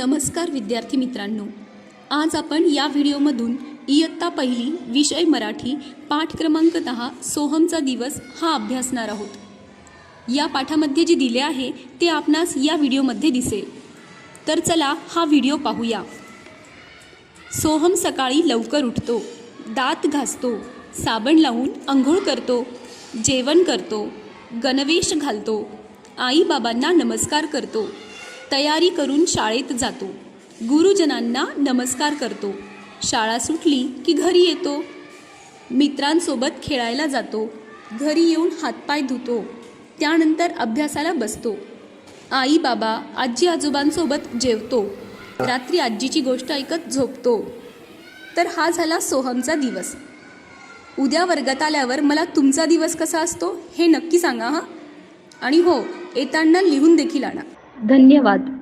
नमस्कार विद्यार्थी मित्रांनो. आज आपण या व्हिडिओमधून इयत्ता पहिली विषय मराठी पाठ क्रमांक दहा सोहमचा दिवस हा अभ्यासणार आहोत. या पाठामध्ये जे दिले आहे ते आपणास या व्हिडिओमध्ये दिसेल. तर चला हा व्हिडिओ पाहूया. सोहम सकाळी लवकर उठतो दात घासतो साबण लावून आंघोळ करतो जेवण करतो गणवेश घालतो आईबाबांना नमस्कार करतो तयारी करून शाळेत जातो. गुरुजनांना नमस्कार करतो. शाळा सुटली की घरी येतो. मित्रांसोबत खेळायला जातो. घरी येऊन हातपाय धुतो. त्यानंतर अभ्यासाला बसतो. आई बाबा आजी आजोबांसोबत जेवतो. रात्री आजीची गोष्ट ऐकत झोपतो. तर हा झाला सोहमचा दिवस. उद्या वर्गात आल्यावर मला तुमचा दिवस कसा असतो हे नक्की सांगा हां? आणि हो येताना लिहून देखील आणा. धन्यवाद.